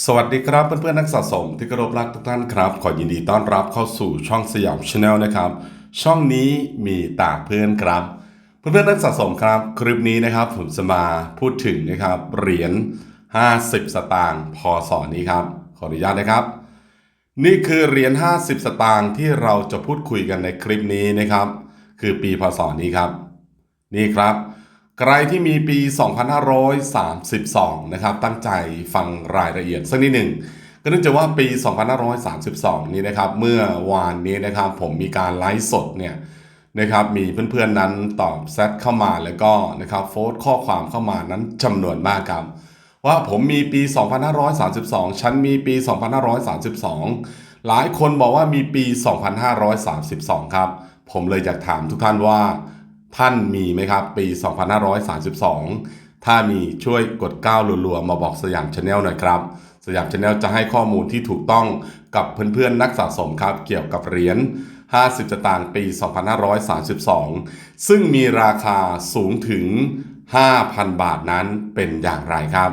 สวัสดีครับเพื่อนๆนักสะสมที่เคารพรักทุกท่านครับ ขอยินดีต้อนรับเข้าสู่ช่องสยามชาแนลนะครับ ช่องนี้มีตาเพื่อนครับ เพื่อนๆนักสะสมครับ คลิปนี้นะครับผมจะมาพูดถึงนะครับเหรียญ 50 สตางค์พศนี้ครับขออนุญาตนะครับ นี่คือเหรียญ 50 สตางค์ที่เราจะพูดคุยกันในคลิปนี้นะครับ คือปีพศนี้ครับ นี่ครับ ใครที่มีปี 2532 นะครับ ตั้งใจฟังรายละเอียดสักนิดหนึ่ง ก็เนื่องจากว่าปี 2532 นี้นะครับ เมื่อวานนี้นะครับ ผมมีการไลฟ์สดเนี่ยนะครับ มีเพื่อนๆนั้นตอบแซดเข้ามาแล้วก็นะครับโพสต์ข้อความเข้ามานั้นจำนวนมากครับ ว่าผมมีปี 2532 ฉันมีปี 2532 หลายคนบอกว่ามีปี 2532 ครับ ผมเลยอยากถามทุกท่านว่า ท่านมีไหมครับ ปี 2532 ถ้ามีช่วยกดก้าวรัวๆ มาบอกสยามชาแนลหน่อยครับ สยามชาแนลจะให้ข้อมูลที่ถูกต้องกับเพื่อนๆนักสะสมครับ เกี่ยวกับเหรียญ50สตางค์ปี 2532 ซึ่งมีราคาสูงถึง 5,000 บาทนั้นเป็นอย่างไรครับ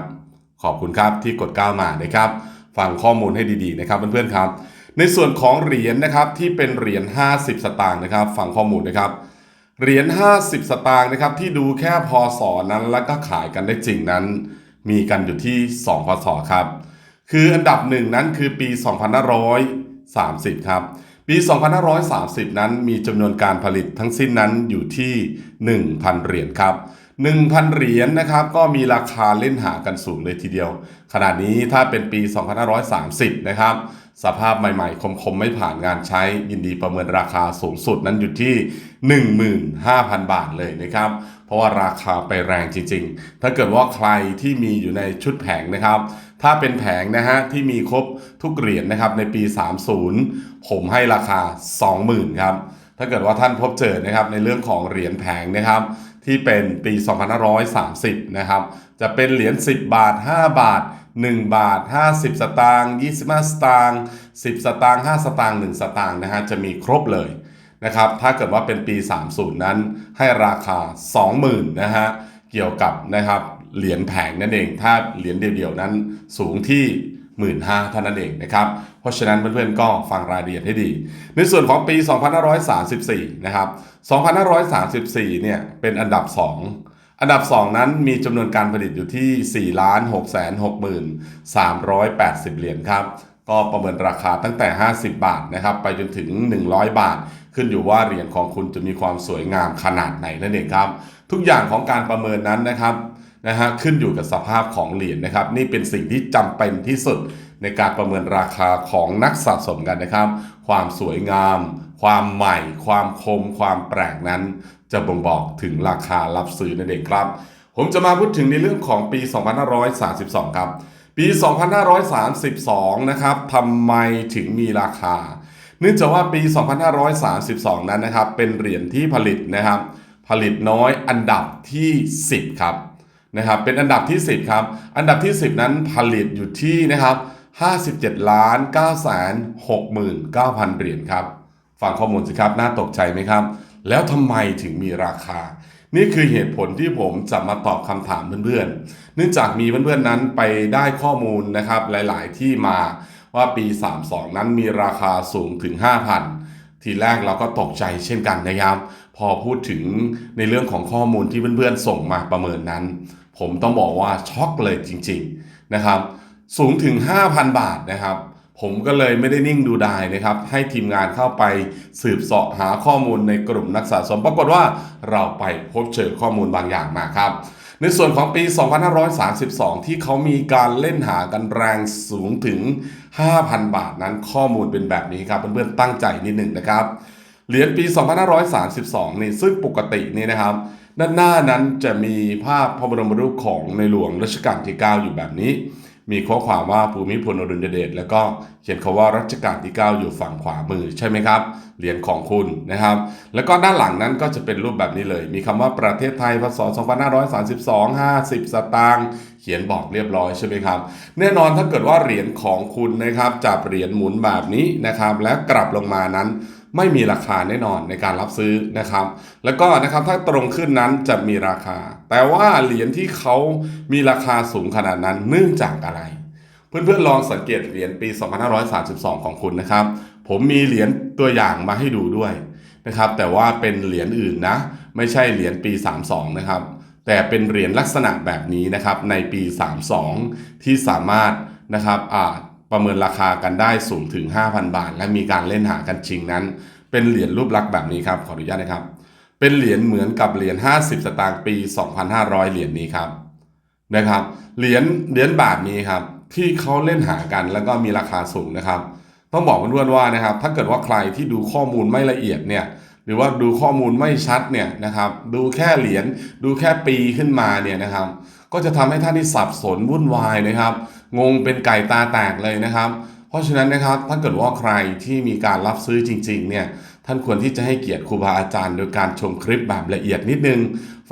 ขอบคุณครับที่กดก้าวมานะครับ ฟังข้อมูลให้ดีๆนะครับเพื่อนๆครับ ในส่วนของเหรียญนะครับที่เป็นเหรียญ50 สตางค์นะครับ ฟังข้อมูลนะครับ เหรียญ 50 สตางค์นะครับที่ดูแค่พศนั้นแล้วก็ขายกันได้จริงนั้น มีกันอยู่ที่ 2 พศครับ คืออันดับหนึ่งนั้นคือปี 2530 ครับ ปี 2530 นั้นมีจำนวนการผลิตทั้งสิ้นนั้นอยู่ที่ 1,000 เหรียญครับ 1,000 เหรียญนะครับก็มีราคาเล่นหากันสูงเลยทีเดียว ขณะนี้ถ้าเป็นปี 2530 นะครับ สภาพใหม่ๆ คมๆ ไม่ผ่านงานใช้ยินดีประเมินราคาสูงสุดนั้นอยู่ที่ 15,000 บาทเลยนะครับ เพราะว่าราคาไปแรงจริงๆ ถ้าเกิดว่าใครที่มีอยู่ในชุดแผงนะครับ ถ้าเป็นแผงนะฮะที่มีครบทุกเหรียญนะครับในปี 30 ผมให้ราคา 20,000ครับ ถ้าเกิดว่าท่านพบเจอนะครับในเรื่องของเหรียญแผงนะครับที่เป็นปี 2530 นะครับ จะเป็นเหรียญ 10 บาท 5 บาท 1 บาท 50 สตางค์25 สตางค์10 สตางค์5สตางค์1สตางค์นะฮะจะมีครบเลยนะครับถ้าเกิดว่าเป็นปี 30 นั้นให้ราคา 20,000นะฮะเกี่ยวกับนะครับเหรียญแผงนั่นเอง ถ้าเหรียญเดียวๆนั้นสูงที่15,000เท่านั้นเองนะครับ เพราะฉะนั้นเพื่อนๆก็ฟังรายละเอียดให้ดี ในส่วนของปี 2534 นะครับ 2534 เนี่ยเป็นอันดับ 2 อันดับ 2 นั้นมีจำนวนการผลิตอยู่ที่ 4 6 6 380 เหรียญครับ ก็ประเมินราคาตั้งแต่ 50 บาทนะครับ ไปจนถึง 100 บาท ขึ้นอยู่ว่าเหรียญของคุณจะมีความสวยงามขนาดไหนนั่นเองครับ ทุกอย่างของการประเมินนั้นนะครับนะฮะขึ้นอยู่กับสภาพของเหรียญนะครับ นี่เป็นสิ่งที่จำเป็นที่สุดในการประเมินราคาของนักสะสมกันนะครับ ความสวยงาม ความใหม่ ความคม ความแปลกนั้น จะบ่งบอกถึงราคารับซื้อนั่นเองครับ ผมจะมาพูดถึงในเรื่องของปี 2532 ครับ ปี 2532 นะครับทำไมถึงมีราคา เนื่องจากว่าปี 2532 นั้นนะครับ เป็นเหรียญที่ผลิตนะครับ ผลิตน้อยอันดับที่ 10 ครับนะครับเป็นอันดับที่ 10 ครับ อันดับที่ 10 นั้นผลิตอยู่ที่นะครับ 57ล้าน9 6 9 0 0 0 เหรียญครับ ฟังข้อมูลสิครับ น่าตกใจไหมครับ แล้วทำไมถึงมีราคา นี่คือเหตุผลที่ผมจะมาตอบคำถามเพื่อนๆ เนื่องจากมีเพื่อนๆนั้นไปได้ข้อมูลนะครับหลายๆที่มาว่าปี 32 นั้นมีราคาสูงถึง 5,000 ทีแรกเราก็ตกใจเช่นกันนะครับ พอพูดถึงในเรื่องของข้อมูลที่เพื่อนๆ ส่งมาประเมินนั้น ผมต้องบอกว่าช็อกเลยจริงๆนะครับ สูงถึง 5,000 บาทนะครับ ผมก็เลยไม่ได้นิ่งดูดายนะครับ ให้ทีมงานเข้าไปสืบเสาะหาข้อมูลในกลุ่มนักสะสม ปรากฏว่าเราไปพบเจอข้อมูลบางอย่างมาครับ ในส่วนของปี 2532 ที่เขามีการเล่นหากันแรงสูงถึง 5,000 บาทนั้นข้อมูลเป็นแบบนี้ครับ เพื่อนๆตั้งใจนิดหนึ่งนะครับ เหรียญปี 2532 นี่ซึ่งปกตินี่นะครับ ด้านหน้านั้นจะมีภาพพระบรมรูปของในหลวงรัชกาลที่ 9 อยู่แบบนี้ มีข้อความว่าภูมิพลอดุลยเดชแล้วก็เขียนคาว่ารัชกาลที่ 9 อยู่ฝั่งขวามือใช่ไหมครับเหรียญของคุณนะครับ แล้วก็ด้านหลังนั้นก็จะเป็นรูปแบบนี้เลย มีคำว่าประเทศไทยพศ 2532 50 สตางค์เขียนบอกเรียบร้อยใช่ไหมครับ แน่นอนถ้าเกิดว่าเหรียญของคุณนะครับจับเหรียญหมุนแบบนี้นะครับ แล้วกลับลงมานั้น ไม่มีราคาแน่นอนในการรับซื้อนะครับ แล้วก็นะครับถ้าตรงขึ้นนั้นจะมีราคา แต่ว่าเหรียญที่เขามีราคาสูงขนาดนั้นเนื่องจากอะไร เพื่อนๆลองสังเกตเหรียญปี 2532 ของคุณนะครับ ผมมีเหรียญตัวอย่างมาให้ดูด้วยนะครับ แต่ว่าเป็นเหรียญอื่นนะ ไม่ใช่เหรียญปี 32 นะครับ แต่เป็นเหรียญลักษณะแบบนี้นะครับในปี 32 ที่สามารถนะครับอ่า ประเมินราคากันได้สูงถึง 5,000 บาท และมีการเล่นหากันจริงนั้น เป็นเหรียญรูปลักษณ์แบบนี้ครับ ขออนุญาตนะครับ เป็นเหรียญเหมือนกับเหรียญ 50 สตางค์ปี 2,500 เหรียญนี้ครับนะครับ เหรียญเหรียญบาทนี้ครับที่เขาเล่นหากันแล้วก็มีราคาสูงนะครับ ต้องบอกเพื่อนๆว่านะครับ ถ้าเกิดว่าใครที่ดูข้อมูลไม่ละเอียดเนี่ยหรือว่าดูข้อมูลไม่ชัดเนี่ยนะครับดูแค่เหรียญดูแค่ปีขึ้นมาเนี่ยนะครับ ก็จะทำให้ท่านที่สับสนวุ่นวายนะครับ งงเป็นไก่ตาแตกเลยนะครับ เพราะฉะนั้นนะครับถ้าเกิดว่าใครที่มีการรับซื้อจริงๆเนี่ยท่านควรที่จะให้เกียรติครูบาอาจารย์ โดยการชมคลิปแบบละเอียดนิดนึง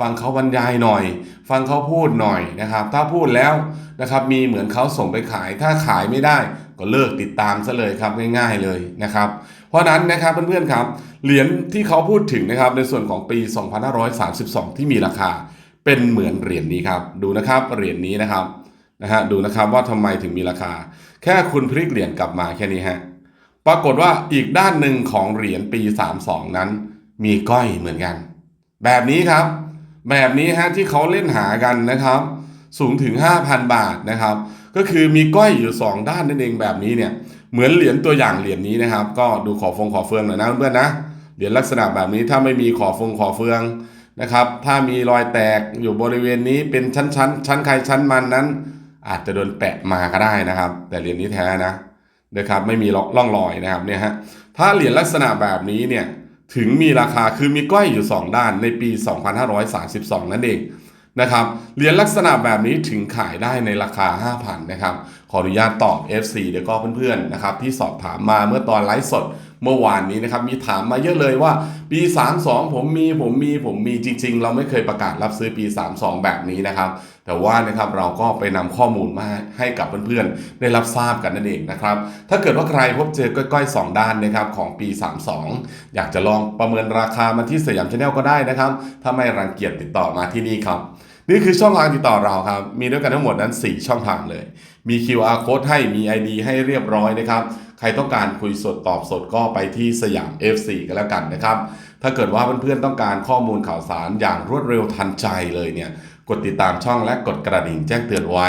ฟังเขาบรรยายหน่อย ฟังเขาพูดหน่อยนะครับ ถ้าพูดแล้วนะครับมีเหมือนเขาส่งไปขายถ้าขายไม่ได้ก็เลิกติดตามซะเลยครับง่ายๆเลยนะครับเพราะนั้นนะครับเพื่อนๆครับเหรียญที่เขาพูดถึงนะครับในส่วนของปี 2532 ที่มีราคาเป็นเหมือนเหรียญนี้ครับดูนะครับเหรียญนี้นะครับ นะฮะดูนะครับว่าทำไมถึงมีราคา แค่คุณพลิกเหรียญกลับมาแค่นี้ฮะปรากฏว่าอีกด้านหนึ่งของเหรียญปี 32 นั้น มีก้อยเหมือนกัน แบบนี้ครับ แบบนี้ฮะที่เขาเล่นหากันนะครับ สูงถึง 5,000 บาทนะครับ ก็คือมีก้อยอยู่ 2 ด้านนั่นเองแบบนี้เนี่ยเหมือนเหรียญตัวอย่างเหรียญนี้นะครับ ก็ดูขอฟงขอเฟืองหน่อยนะเพื่อนๆนะเหรียญลักษณะแบบนี้ถ้าไม่มีขอฟงขอเฟืองนะครับ ถ้ามีรอยแตกอยู่บริเวณนี้เป็นชั้นชั้นชั้นใครชั้นมันนั้น อาจจะโดนแปะมาก็ได้นะครับ แต่เหรียญนี้แท้นะนะครับไม่มีร่องรอยนะครับเนี่ยฮะถ้าเหรียญลักษณะแบบนี้เนี่ยถึงมีราคาคือมีก้อยอยู่ 2 ด้านในปี 2532 นั่นเองนะครับเหรียญลักษณะแบบนี้ถึงขายได้ในราคา 5,000 นะครับ ขออนุญาตตอบ FC เดี๋ยวก็เพื่อนๆนะครับที่สอบถามมาเมื่อตอนไลฟ์สด เมื่อวานนี้นะครับมีถามมาเยอะเลยว่าปี 32 ผมมีผมมีผมมีจริง ๆ เราไม่เคยประกาศรับซื้อปี 32 แบบนี้นะครับแต่ว่านะครับเราก็ไปนำข้อมูลมาให้กับเพื่อนๆ ได้รับทราบกันนั่นเองนะครับถ้าเกิดว่าใครพบเจอก้อยๆ 2 ด้านนะครับของปี 32 อยากจะลองประเมินราคามาที่สยามชาแนลก็ได้นะครับถ้าไม่รังเกียจติดต่อมาที่นี่ครับนี่คือช่องทางติดต่อเราครับ มีด้วยกันทั้งหมดนั้น 4 ช่องทางเลย มี QR code ให้มี ID ให้เรียบร้อยนะครับ ใครต้องการคุยสดตอบสดก็ไปที่สยาม FC กันแล้วกันนะครับ ถ้าเกิดว่าเพื่อนๆต้องการข้อมูลข่าวสารอย่างรวดเร็วทันใจเลยเนี่ย กดติดตามช่องและกดกระดิ่งแจ้งเตือนไว้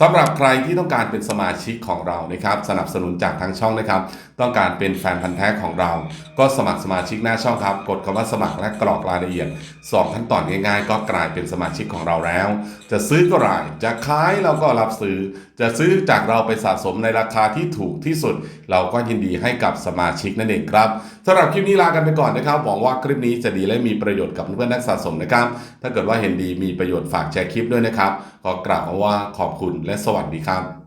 สำหรับใครที่ต้องการเป็นสมาชิกของเรานะครับ สนับสนุนจากทางช่องนะครับ ต้องการเป็นแฟนพันธ์แท้ของเรา ก็สมัครสมาชิกหน้าช่องครับ กดคำว่าสมัครและกรอกรายละเอียด2ขั้นตอนง่ายๆ ก็กลายเป็นสมาชิกของเราแล้ว จะซื้อก็ได้จะขายเราก็รับซื้อจะซื้อจากเราไปสะสมในราคาที่ถูกที่สุด เราก็ยินดีให้กับสมาชิกนั่นเองครับสำหรับคลิปนี้ลากันไปก่อนนะครับหวังว่าคลิปนี้จะดีและมีประโยชน์กับเพื่อนนักสะสมนะครับ ถ้าเกิดว่าเห็นดีมีประโยชน์ฝากแชร์คลิปด้วยนะครับ ขอกราบว่าขอบคุณและสวัสดีครับ